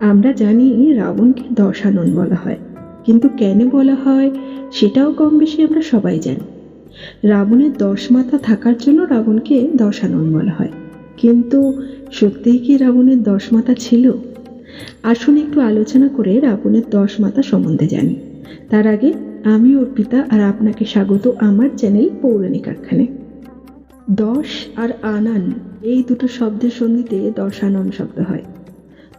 আমরা জানি রাবণকে দশানন বলা হয়। কিন্তু কেন বলা হয়, সেটাও কম বেশি আমরা সবাই জানি। রাবণের দশ মাথা থাকার জন্য রাবণকে দশানন বলা হয়। কিন্তু সত্যিই কি রাবণের দশ মাথা ছিল? আসুন একটু আলোচনা করে রাবণের দশ মাথা সম্বন্ধে জানি। তার আগে আমি অর্পিতা আর আপনাকে স্বাগত আমার চ্যানেল পৌরাণিক আখ্যানে। দশ আর আনান, এই দুটো শব্দের সন্ধিতে দশানন শব্দ হয়।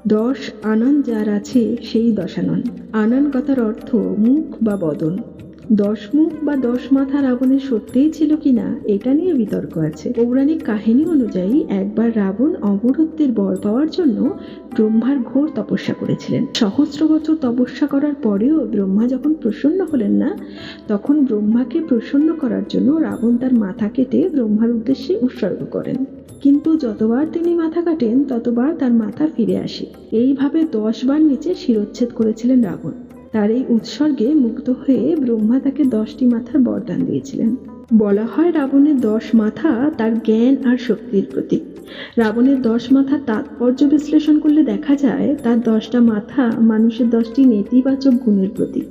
দশ আনন যার আছে সেই দশানন। আনন কথার অর্থ মুখ বা বদন। দশ মুখ বা দশ মাথা রাবণের সত্যিই ছিল কিনা এটা নিয়ে বিতর্ক আছে। পৌরাণিক কাহিনী অনুযায়ী একবার রাবণ অমরত্বের বর পাওয়ার জন্য ব্রহ্মার ঘোর তপস্যা করেছিলেন। সহস্র বছর তপস্যা করার পরেও ব্রহ্মা যখন প্রসন্ন হলেন না, তখন ব্রহ্মাকে প্রসন্ন করার জন্য রাবণ তার মাথা কেটে ব্রহ্মার উদ্দেশ্যে উৎসর্গ করেন। কিন্তু যতবার তিনি মাথা কাটেন, ততবার তার মাথা ফিরে আসে। এইভাবে দশবার নিচে শিরোচ্ছেদ করেছিলেন রাবণ। তার এই উৎসর্গে মুগ্ধ হয়ে ব্রহ্মা তাকে দশটি মাথার বরদান দিয়েছিলেন। বলা হয় রাবণের দশ মাথা তার জ্ঞান আর শক্তির প্রতীক। রাবণের দশ মাথা তাৎপর্য বিশ্লেষণ করলে দেখা যায় তার দশটা মাথা মানুষের দশটি নেতিবাচক গুণের প্রতীক।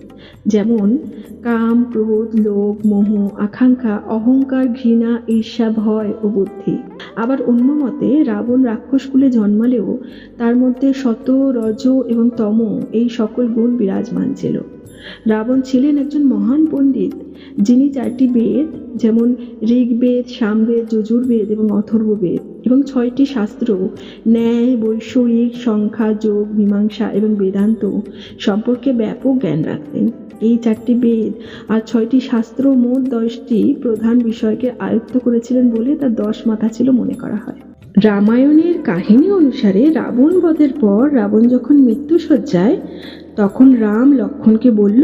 যেমন, কাম, ক্রোধ, লোভ, মোহ, আকাঙ্ক্ষা, অহংকার, ঘৃণা, ঈর্ষা, ভয় ও বুদ্ধি। আবার অন্য মতে, রাবণ রাক্ষসকুলে জন্মালেও তার মধ্যে শত, রজ এবং তম এই সকল গুণ বিরাজমান ছিল। রাবণ ছিলেন একজন মহান পণ্ডিত, যিনি চারটি বেদ, যেমন ঋগ্বেদ, সামবেদ, যজুর্বেদ এবং অথর্ববেদ এবং ছয়টি শাস্ত্র, ন্যায়, বৈষয়িক, সংখ্যা, যোগ, মীমাংসা এবং বেদান্ত সম্পর্কে ব্যাপক জ্ঞান রাখতেন। এই চারটি বেদ আর ছয়টি শাস্ত্র মোট দশটি প্রধান বিষয়কে আয়ত্ত করেছিলেন বলে তার দশ মাথা ছিল মনে করা হয়। রামায়ণের কাহিনী অনুসারে রাবণ বধের পর রাবণ যখন মৃত্যুসজ্জায় তখন রাম লক্ষণকে বলল,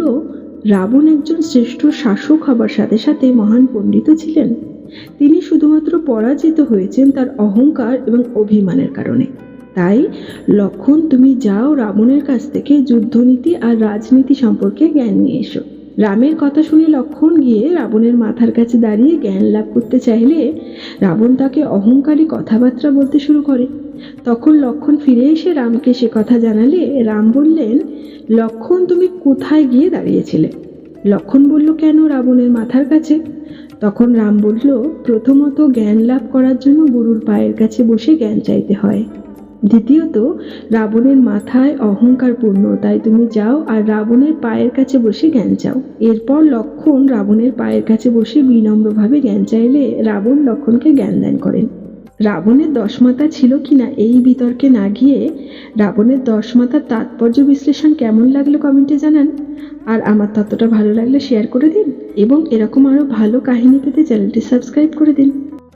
রাবণ একজন শ্রেষ্ঠ শাসক হবার সাথে সাথে মহান পণ্ডিত ছিলেন। তিনি শুধুমাত্র পরাজিত হয়েছেন তার অহংকার এবং অভিমানের কারণে। তাই লক্ষণ, তুমি যাও রাবণের কাছ থেকে যুদ্ধনীতি আর রাজনীতি সম্পর্কে জ্ঞান নিয়ে এসো। রামের কথা শুনে লক্ষণ গিয়ে রাবণের মাথার কাছে দাঁড়িয়ে জ্ঞান লাভ করতে চাইলে রাবণ তাকে অহংকারী কথাবার্তা বলতে শুরু করে। তখন লক্ষণ ফিরে এসে রামকে সে কথা জানালে রাম বললেন, লক্ষণ, তুমি কোথায় গিয়ে দাঁড়িয়েছিলে? লক্ষণ বলল, কেন রাবণের মাথার কাছে? তখন রাম বলল, প্রথমত জ্ঞান লাভ করার জন্য গুরুর পায়ের কাছে বসে জ্ঞান চাইতে হয়। দ্বিতীয়ত, রাবণের মাথায় অহংকার পূর্ণ, তাই তুমি যাও আর রাবণের পায়ের কাছে বসে জ্ঞান চাও। এরপর লক্ষণ রাবণের পায়ের কাছে বসে বিনম্রভাবে জ্ঞান চাইলে রাবণ লক্ষণকে জ্ঞান দান করেন। রাবণের দশ দশমাতা ছিল কিনা এই বিতর্কে না গিয়ে রাবণের দশ দশমাতার তাৎপর্য বিশ্লেষণ কেমন লাগল কমেন্টে জানান। আর আমার ততটা ভালো লাগলে শেয়ার করে দিন এবং এরকম আরও ভালো কাহিনী পেতে চ্যানেলটি সাবস্ক্রাইব করে দিন।